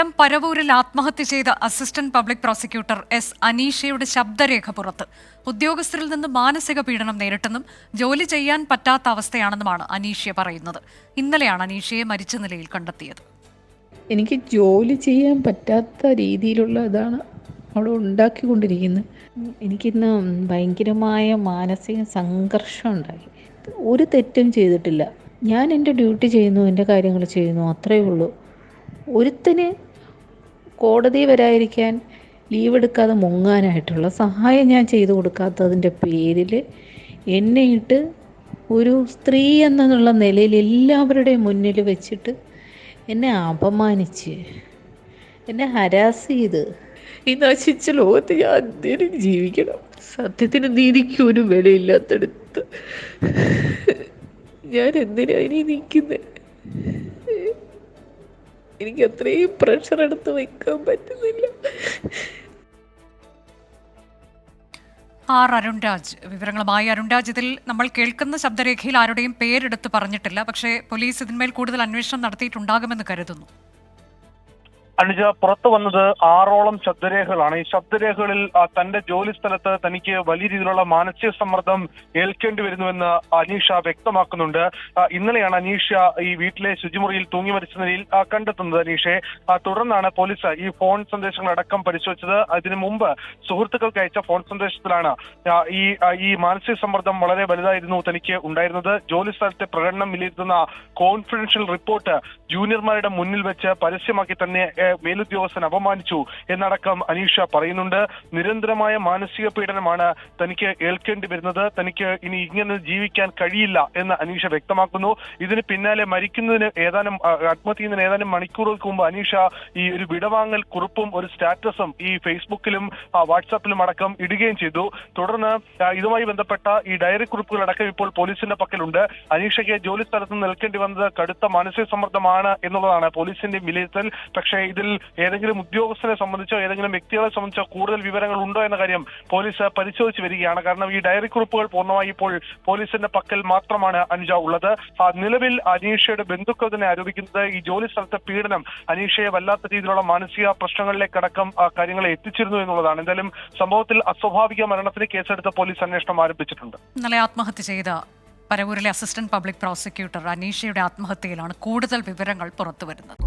കൊല്ലം പരവൂരിൽ ആത്മഹത്യ ചെയ്ത അസിസ്റ്റന്റ് പബ്ലിക് പ്രോസിക്യൂട്ടർ എസ് അനീഷയുടെ ശബ്ദരേഖ പുറത്ത്. ഉദ്യോഗസ്ഥരിൽ നിന്ന് മാനസിക പീഡനം നേരിട്ടെന്നും ജോലി ചെയ്യാൻ പറ്റാത്ത അവസ്ഥയാണെന്നുമാണ് അനീഷ്യ പറയുന്നത്. ഇന്നലെയാണ് അനീഷയെ മരിച്ച നിലയിൽ കണ്ടെത്തിയത്. എനിക്ക് ജോലി ചെയ്യാൻ പറ്റാത്ത രീതിയിലുള്ള ഇതാണ് അവിടെ ഉണ്ടാക്കിക്കൊണ്ടിരിക്കുന്നത്. എനിക്കിന്ന് ഭയങ്കരമായ മാനസിക സംഘർഷം ഉണ്ടായി. ഒരു തെറ്റും ചെയ്തിട്ടില്ല. ഞാൻ എന്റെ ഡ്യൂട്ടി ചെയ്യുന്നു എന്റെ കാര്യങ്ങൾ ചെയ്യുന്നു അത്രയേ ഉള്ളൂ. ഒരുത്തന് കോടതി വരായിരിക്കാൻ ലീവ് എടുക്കാതെ മുങ്ങാനായിട്ടുള്ള സഹായം ഞാൻ ചെയ്തു കൊടുക്കാത്തതിന്റെ പേരിൽ എന്നെയിട്ട് ഒരു സ്ത്രീ എന്നുള്ള നിലയിൽ എല്ലാവരുടെയും മുന്നിൽ വെച്ചിട്ട് എന്നെ അപമാനിച്ച് എന്നെ ഹരാസ് ചെയ്ത്. ഈ നശിച്ച ലോകത്ത് ഞാൻ എന്തിനും ജീവിക്കണം. സത്യത്തിന് നീതിക്ക് ഒരു വിലയില്ലാത്തടുത്ത് ഞാൻ എന്തിനാണ് ഇനി നിൽക്കുന്നത് എനിക്ക് അത്രയും പ്രഷർ എടുത്ത് വെക്കാൻ പറ്റുന്നില്ല. ആർ അരുൺരാജ് വിവരങ്ങളുമായി അരുൺരാജ് ഇതിൽ നമ്മൾ കേൾക്കുന്ന ശബ്ദരേഖയിൽ ആരുടെയും പേരെടുത്ത് പറഞ്ഞിട്ടില്ല. പക്ഷേ പോലീസ് ഇതിന്മേൽ കൂടുതൽ അന്വേഷണം നടത്തിയിട്ടുണ്ടാകുമെന്ന് കരുതുന്നു. അനുജ പുറത്തു വന്നത് ആറോളം ശബ്ദരേഖകളാണ്. ഈ ശബ്ദരേഖകളിൽ തന്റെ ജോലി സ്ഥലത്ത് തനിക്ക് വലിയ രീതിയിലുള്ള മാനസിക സമ്മർദ്ദം ഏൽക്കേണ്ടി വരുന്നുവെന്ന് അനീഷ വ്യക്തമാക്കുന്നുണ്ട്. ഇന്നലെയാണ് അനീഷ ഈ വീട്ടിലെ ശുചിമുറിയിൽ തൂങ്ങി മരിച്ച നിലയിൽ കണ്ടെത്തുന്നത്. അനീഷെ തുടർന്നാണ് പോലീസ് ഈ ഫോൺ സന്ദേശങ്ങൾ അടക്കം പരിശോധിച്ചത്. അതിനു മുമ്പ് സുഹൃത്തുക്കൾക്ക് അയച്ച ഫോൺ സന്ദേശത്തിലാണ് ഈ ഈ മാനസിക സമ്മർദ്ദം വളരെ വലുതായിരുന്നു തനിക്ക് ഉണ്ടായിരുന്നത്. ജോലി സ്ഥലത്തെ പ്രകടനം വിലയിരുത്തുന്ന കോൺഫിഡൻഷ്യൽ റിപ്പോർട്ട് ജൂനിയർമാരുടെ മുന്നിൽ വെച്ച് പരസ്യമാക്കി തന്നെ മേലുദ്യോഗസ്ഥൻ അപമാനിച്ചു എന്നടക്കം അനീഷ പറയുന്നുണ്ട്. നിരന്തരമായ മാനസിക പീഡനമാണ് തനിക്ക് ഏൽക്കേണ്ടി വരുന്നത്. തനിക്ക് ഇനി ഇങ്ങനെ ജീവിക്കാൻ കഴിയില്ല എന്ന് അനീഷ വ്യക്തമാക്കുന്നു. ഇതിന് പിന്നാലെ മരിക്കുന്നതിന് ഏതാനും ആത്മഹത്യ ഏതാനും മണിക്കൂറുകൾക്ക് മുമ്പ് അനീഷ ഈ ഒരു വിടവാങ്ങൽ കുറിപ്പും ഒരു സ്റ്റാറ്റസും ഈ ഫേസ്ബുക്കിലും വാട്സാപ്പിലും അടക്കം ഇടുകയും ചെയ്തു. തുടർന്ന് ഇതുമായി ബന്ധപ്പെട്ട ഈ ഡയറി കുറിപ്പുകൾ അടക്കം ഇപ്പോൾ പോലീസിന്റെ പക്കലുണ്ട്. അനീഷയ്ക്ക് ജോലി സ്ഥലത്ത് നിൽക്കേണ്ടി വന്നത് കടുത്ത മാനസിക സമ്മർദ്ദമാണ് എന്നുള്ളതാണ് പോലീസിന്റെ വിലയിരുത്തൽ. പക്ഷേ ഇതിൽ ഏതെങ്കിലും ഉദ്യോഗസ്ഥനെ സംബന്ധിച്ചോ ഏതെങ്കിലും വ്യക്തികളെ സംബന്ധിച്ചോ കൂടുതൽ വിവരങ്ങൾ ഉണ്ടോ എന്ന കാര്യം പോലീസ് പരിശോധിച്ചു വരികയാണ്. കാരണം ഈ ഡയറി കുറിപ്പുകൾ പൂർണമായി ഇപ്പോൾ പോലീസിന്റെ പക്കൽ മാത്രമാണ് അനുജ ഉള്ളത്. നിലവിൽ അനീഷയുടെ ബന്ധുക്കൾ തന്നെ ആരോപിക്കുന്നത് ഈ ജോലി സ്ഥലത്തെ പീഡനം അനീഷയെ വല്ലാത്ത രീതിയിലുള്ള മാനസിക പ്രശ്നങ്ങളിലേക്കടക്കം കാര്യങ്ങളെ എത്തിച്ചിരുന്നു എന്നുള്ളതാണ്. എന്തായാലും സംഭവത്തിൽ അസ്വാഭാവിക മരണത്തിന് കേസെടുത്ത് പോലീസ് അന്വേഷണം ആരംഭിച്ചിട്ടുണ്ട്. ഇന്നലെ ആത്മഹത്യ ചെയ്ത പരവൂരിലെ അസിസ്റ്റന്റ് പബ്ലിക് പ്രോസിക്യൂട്ടർ അനീഷയുടെ ആത്മഹത്യയിലാണ് കൂടുതൽ വിവരങ്ങൾ പുറത്തുവരുന്നത്.